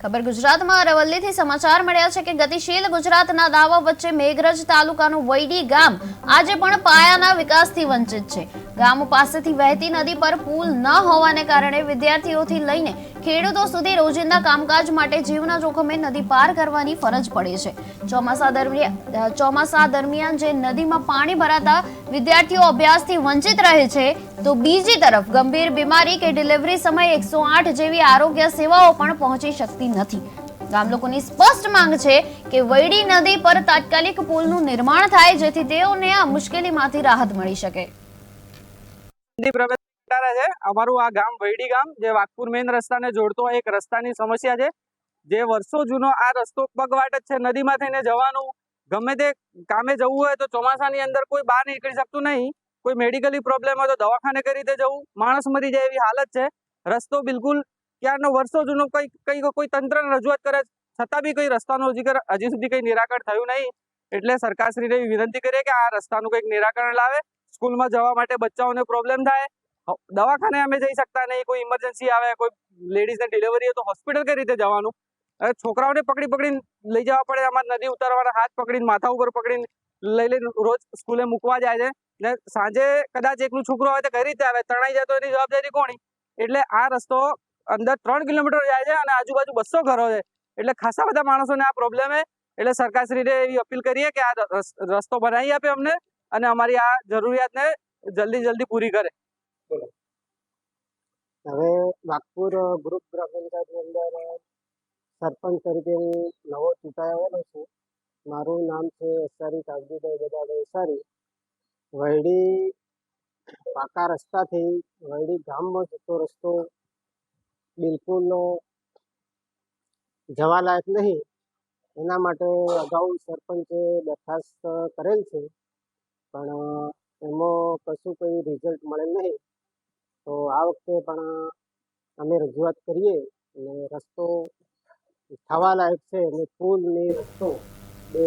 ખબર ગુજરાતમાં અરવલ્લીથી સમાચાર મળ્યા છે કે ગતિશીલ ગુજરાતના દાવા વચ્ચે મેઘરજ તાલુકાનું વૈડી ગામ આજે પણ પાયાના વિકાસથી વંચિત છે. ગામ પાસેથી વહેતી નદી પર પુલ ન હોવાને કારણે વિદ્યાર્થીઓથી લઈને ખેડૂતો સુધી રોજિંદા કામકાજ માટે જીવના જોખમે નદી પાર કરવાની ફરજ પડે છે. ચોમાસા દરમિયાન ચોમાસા દરમિયાન જે નદીમાં પાણી ભરાતા વિદ્યાર્થીઓ અભ્યાસથી વંચિત રહે છે, તો બીજી તરફ ગંભીર બીમારી કે ડિલિવરી સમયે એકસો આઠ જેવી આરોગ્ય સેવાઓ પણ પહોંચી શકતી નથી. ગામ લોકોની સ્પષ્ટ માંગ છે કે વૈડી નદી પર તાત્કાલિક પુલનું નિર્માણ થાય જેથી તેઓને આ મુશ્કેલીમાંથી રાહત મળી શકે. કરે છે. અમારું આ ગામ વૈડી ગામ, જે વાઘપુર મેઇન રસ્તાને જોડતો એક રસ્તાની સમસ્યા છે. જે વર્ષો જૂનો આ રસ્તો પગવાટ જ છે. નદીમાં થઈને જવાનું, ગમે તે કામે જવું હોય તો ચોમાસાની અંદર કોઈ બહાર નીકળી શકતું નહીં. કોઈ મેડિકલી પ્રોબ્લેમ હોય તો દવાખાને કઈ રીતે જવું? માણસ મરી જાય એવી હાલત છે. રસ્તો બિલકુલ ક્યારનો વર્ષો જૂનો કઈ કઈ કોઈ તંત્રને રજૂઆત કરે છતાં બી કઈ રસ્તાનું હજી હજી સુધી કઈ નિરાકરણ થયું નહીં. એટલે સરકારશ્રીને વિનંતી કરીએ કે આ રસ્તાનું કંઈક નિરાકરણ લાવે. સ્કૂલમાં જવા માટે બચ્ચાઓને પ્રોબ્લેમ થાય. દવાખાને અમે જઈ શકતા નહીં, કોઈ ઇમરજન્સી આવે, કોઈ લેડીઝને ડિલિવરી હોય તો હોસ્પિટલ કઈ રીતે જવાનું? અને છોકરાઓને પકડી પકડીને લઈ જવા પડે, અમારે નદી ઉતારવાના હાથ પકડીને, માથા ઉપર પકડીને લઈ લઈને રોજ સ્કૂલે મૂકવા જાય છે. ને સાંજે કદાચ એકનું છોકરો હોય તો કઈ રીતે આવે? તણાઈ જાય તો એની જવાબદારી કોની? એટલે આ રસ્તો અંદર ત્રણ કિલોમીટર જાય છે અને આજુબાજુ બસો ઘરો છે. એટલે ખાસા બધા માણસોને આ પ્રોબ્લેમ એટલે સરકારશ્રીને એવી અપીલ કરીએ કે આ રસ્તો બનાવી આપે અમને અને અમારી આ જરૂરિયાતને જલ્દી જલ્દી પૂરી કરે. નાગપુર ગ્રુપ ગ્રામ પંચાયતની અંદર સરપંચ તરીકે હું નવો ચૂંટાઈ આવેલો છું. મારું નામ છે એસારી કાગજીભાઈ બધા એસારી વૈડી પાકા રસ્તાથી વૈડી ગામમાં જતો રસ્તો બિલકુલ જવાલાયક નહીં. એના માટે અગાઉ સરપંચે દરખાસ્ત કરેલ છે. પણ એમાં કશું કંઈ રિઝલ્ટ મળેલ નહીં. તો આ વખતે પણ અમે રજૂઆત કરીએ અને રસ્તો થવા લાયક છે અને પુલ ને રસ્તો બે